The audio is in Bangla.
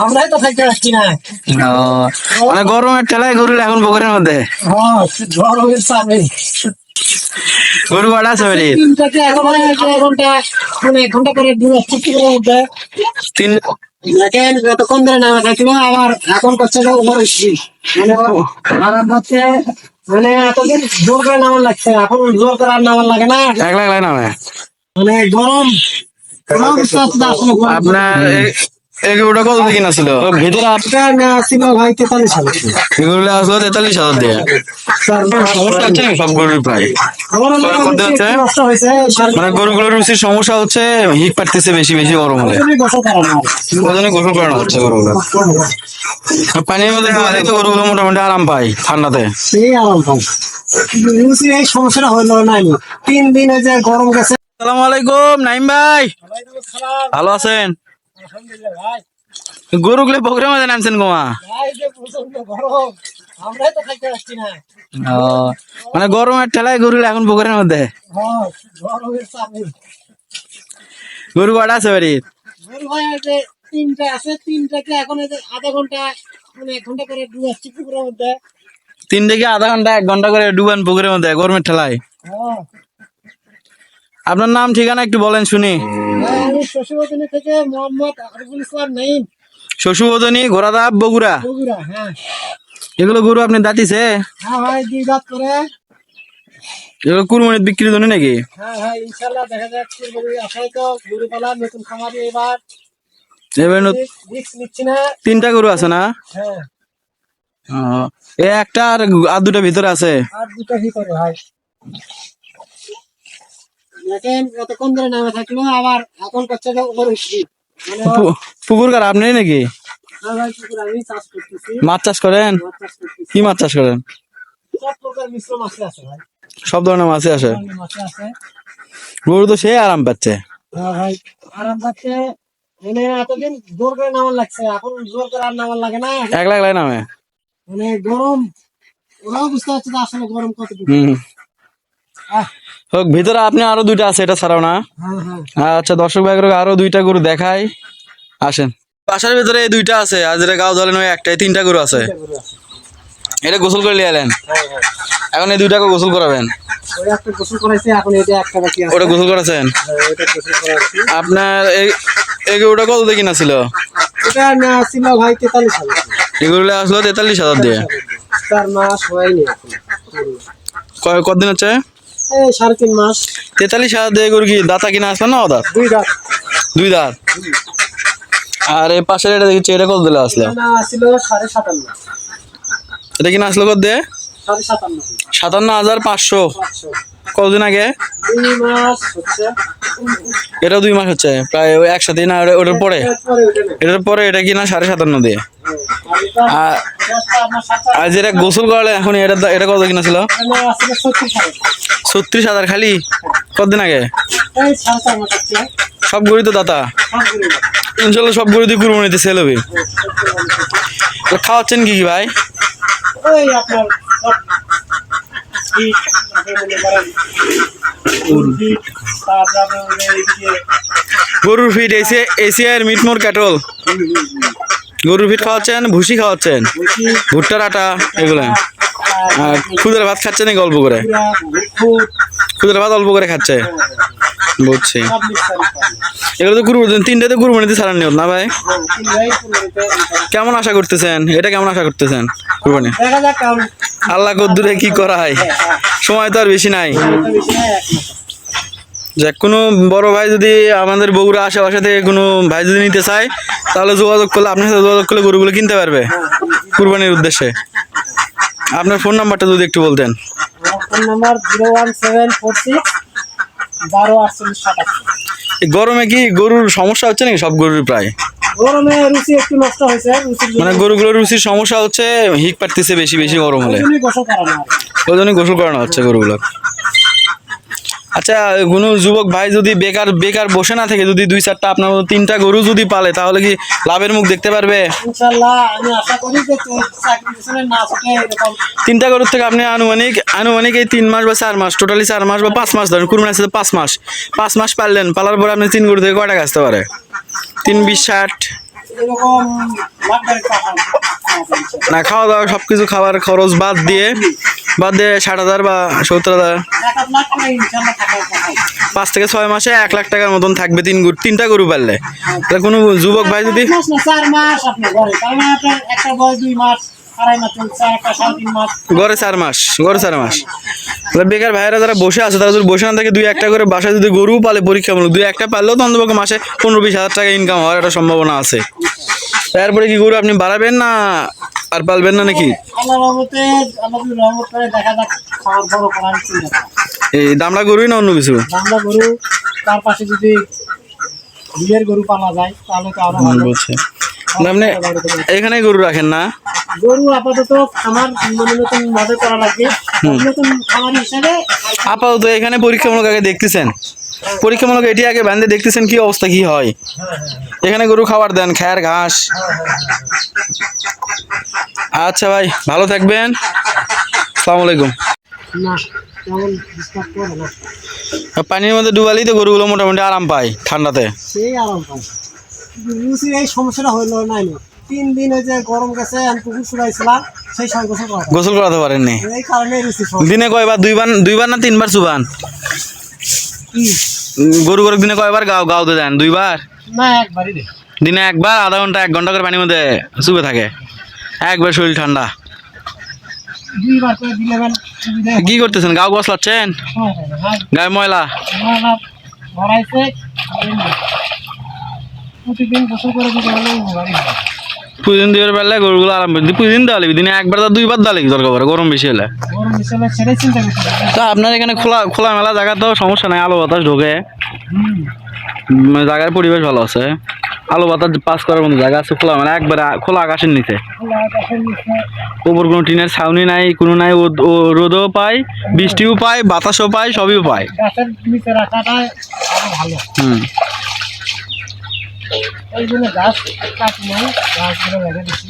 আমরাই তো থাকতে পারছি না মানে গরমের ঠেলায় গরু এখন পুকুরের মধ্যে গরমের চাপে আবার এখন করছে মানে এতদিন জোর করে নামার লাগছে এখন জোর করে আর লাগে না মানে গরম। আপনার এ- কত দিয়ে ছিল ভিতরে আপ- এটা ছিল ভাই তেতাল্লিশ সালে এই আসলো তেতাল্লিশ হাজার দিয়ে। সমস্যা হচ্ছে প্রায়? মনে রুচির সমস্যা হচ্ছে হিট পারতেছে বেশি বেশি গরম হলে। গোসল করানো হচ্ছে গরুগুলো পানির মধ্যে তো গরুগুলো মোটামুটি আরাম পায় ঠান্ডাতে। আরাম এই সমস্যাটা হইল না তিন দিনে যে গরম গেছে আসসালামু আলাইকুম নাইম ভাই। ভালো আছেন? গরুগুলো নামছেন গোমা মানে গরমের ঠেলায় গরু এখন পুকুরের মধ্যে? হ্যাঁ গরু কটা আছে বাড়ির? যে তিনটা আছে তিনটাকে এখন আধা ঘণ্টা মানে এক ঘণ্টা করে ডুবাচ্ছি পুকুরের মধ্যে। তিন থেকে আধা ঘণ্টা এক ঘণ্টা করে ডুবান পুকুরের মধ্যে গরমের ঠেলায়? হ্যাঁ। আপনার নাম ঠিকানা একটু বলেন শুনি। শশীবদিনী থেকে মোহাম্মদ আরিফুল ইসলাম নাইম। শশুবদনী ঘোড়াদাপ বগুড়া? বগুড়া হ্যাঁ। এগুলো গরু আপনি দাঁতিছে? হ্যাঁ ভাই দুই রাত করে। এগুলো কুরবানির বিক্রির জন্য নাকি? হ্যাঁ দেখা তো গরু নতুন খামারি এবার। এবার তিনটা গরু আছে না? হ্যাঁ। ও, একটা আর আর দুটা ভিতরে আছে? আর দুটো ভিতরে ভাই। দেখেন কতক্ষণ ধরে নামে থাকল আবার এখন করছে মানে পুকুর কার আপনি নাকি? হ্যাঁ মাছ চাষ করেন? মাছ কি মাছ চাষ করেন? সব প্রকার মাছে আছে ভাই। সব ধরনের মাছই আসে? আছে। গরু তো সে আরাম পাচ্ছে। হ্যাঁ ভাই আরাম পাচ্ছে। মানে এতদিন জোর করে নামার লাগছে এখন জোর করে আর নামার লাগে না। এক লাখ নামে। মানে গরম ওরাও বুঝতে পারছে আসলে গরম কত হোক ভিতরে আপনি আরও দুইটা আছে এটা ছাড়াও না? হ্যাঁ হ্যাঁ। আচ্ছা দর্শক ভাই আরও দুইটা গরু দেখাই। আসেন। বাসার ভিতরে এই দুইটা আছে আর যেটা গাও ধরেন ওই একটাই তিনটা গরু আছে। এটা আছে। গোসল করে নিয়ে এলেন হ্যাঁ হ্যাঁ। এখন এই দুইটাকে গোসল করাবেন? ওই একটা গোসল করাইছে এখন এটা একটা বাকি আছে। ওটা গোসল করেছেন? হ্যাঁ, আপনার এই- এই গরুটা কত দিয়ে কিনা ছিল? গরুটা আসলো তেতাল্লিশ হাজার দিয়ে? চার মাস হয়নি এখন। কয়- কতদিন হচ্ছে? এই সাড়ে তিন মাস। তেতাল্লিশ হাজার দিয়ে গরু কি দাতা কিনা আসলো না দাঁত দুই দাঁত। দুই দাঁত? আর এই পাশের এটা দেখছি এটা কত দিলে আসলো? সাড়ে সাতান্ন। এটা কিনা আসলো কত দিয়ে? সাতান্ন। হাজার পাঁচশো। কতদিন আগে? এটা দুই মাস হচ্ছে প্রায় ওই একসাথে না ওটা- ওটার পরে। এটার পরে এটা কিনা সাড়ে সাতান্ন দিয়ে? আর যেটা গোসল করালে এখন এটা এটা কত কিনা ছিল? ছত্রিশ হাজার। খালি? কতদিন আগে? সব গরু তো দাতা। ইনশাল্লাহ সব গরু দিয়ে কুরবানিতে সেল হবে। খাওয়াচ্ছেন কি কি ভাই? গরুর ফিট এসি এসিআর মিটমোর ক্যাটল। গরুর ফিট খাওয়াচ্ছেন, ভুসি খাওয়াচ্ছেন ভুট্টার আটা এগুলো। আর খুদের ভাত খাচ্ছে নাকি অল্প করে? খুদের ভাত অল্প করে খাচ্ছে। বুঝছি। এগুলো তো কুরবানি তিনটাতে কুরবানিতে ছাড়ার নিয়ত না ভাই। কেমন আশা করতেছেন? এটা কেমন আশা করতেছেন? কুরবানি। আল্লাহ কদ্দুরে কি করা হয় সময় তো আর বেশি নাই। এটা বেশি না, এক মাস। যে কোনো বড় ভাই যদি আমাদের বগুড়া আশেপাশে থেকে কোনো ভাই যদি নিতে চায় তাহলে যোগাযোগ করলে আপনার সাথে যোগাযোগ করলে গরুগুলো কিনতে পারবে কুরবানির উদ্দেশ্যে। আপনার ফোন নাম্বারটা যদি একটু বলতেন। Phone number zero one seven four six বারো আটচল্লিশ এই গরমে কি গরুর সমস্যা হচ্ছে নাকি সব গরুর প্রায়? গরমে রুচি একটু নষ্ট হয়েছে মানে গরুগুলোর রুচির সমস্যা হচ্ছে হিক পারতেছে বেশি বেশি গরম হলে। ওই জন্য গোসল করানো হচ্ছে গরুগুলো। আচ্ছা কোনো যুবক ভাই যদি বেকার বেকার বসে না থেকে যদি দুই চারটা আপনার মতো তিনটা গরু যদি পালে তাহলে কি লাভের মুখ দেখতে পারবে? তিনটা গরুর থেকে আপনি আনুমানিক আনুমানিক এই তিন মাস বা চার মাস টোটালি চার মাস বা পাঁচ মাস ধরেন কুরবানি আছে পাঁচ মাস। পাঁচ মাস পারলেন পালার পরে আপনি তিন গরু থেকে কয়টা আসতে পারে? তিন বিশ ষাট। না খাওয়া দাওয়া সব কিছু খাবার খরচ বাদ দিয়ে বাদ দিয়ে ষাট হাজার বা সত্তর হাজার। পাঁচ থেকে ছয় মাসে এক লাখ টাকার মতন থাকবে তিন গরু তিনটা গরু পারলে তাহলে কোনো যুবক ভাই যদি গড়ে চার মাস গড়ে চার মাস। বেকার ভাইয়েরা যারা বসে আছে তারা যদি বসে না থাকে দুই একটা করে বাসায় যদি গরু পালে পরীক্ষামূলক দুই একটা পারলেও তো অন্তপক্ষে মাসে পনেরো বিশ হাজার টাকা ইনকাম হওয়ার একটা সম্ভাবনা আছে। তারপরে কি গরু আপনি বাড়াবেন না আর পালবেন না নাকি? এই দামড়া গরুই না অন্য কিছু? গরু তার পাশে যদি গরু পালা যায় তাহলে তো আরও আপনি এখানে গরু রাখেন না? গরু আপাতত খামার মানে নতুন ভাবে করা লাগবে। নতুন খামার হিসাবে আপাতত এখানে পরীক্ষামূলক আগে দেখতেছেন। পরীক্ষামূলক এটি আগে বান্ধে দেখতেছেন কি অবস্থা কি হয়? এখানে গরু খাবার দেন খ্যার ঘাস। আচ্ছা ভাই ভালো থাকবেন। আসসালামু আলাইকুম। পানির মধ্যে ডুবালেই তো গরুগুলো মোটামুটি আরাম পায় ঠান্ডাতে। সেই আরাম পায়। এই সমস্যাটা নাই না। তিন দিন ওই যে গরম গেছে আমি পুকুর শুকাইছিলাম সেই সময় গোসল করা গোসল করাতে পারেননি? এই কারণে দিনে কয়বার? দুইবার দুইবার না তিনবার? উম, গরু গরু দিনে কয়বার গাও গাওতে দেন? দুইবার? না একবারই দিনে একবার আধা ঘণ্টা এক ঘণ্টা করে পানির মধ্যে চুবে থাকে। একবার শরীর ঠান্ডা। মানে কি করতেছেন? গাও গসলাচ্ছেন? হয় গায়ে ময়লা? ময়লা ভরাইছে এই না। প্রতিদিন গোসল করে দিতে হলে হয়। দিবার পারলে গরুগুলো আরাম পাবে প্রতিদিন দেওয়া লাগবে দিনে একবার তো দুইবার দেওয়া লাগবে দরকার পড়ে গরম বেশি হলে। তা আপনার এখানে খোলা খোলা মেলা জায়গা তো সমস্যা নাই আলো বাতাস ঢোকে। জায়গার পরিবেশ ভালো আছে। আলো বাতাস পাস করার মতো জায়গা আছে খোলা মেলা একবার খোলা আকাশের নিচে। ওপর কোনো টিনের ছাউনি নাই কোনো নাই ও- রোদও পায় বৃষ্টিও পায় বাতাসও পায় সবই পায়। হুম। এই জন্য গাছ কাটি নাই গাছগুলো রেখে দিচ্ছি।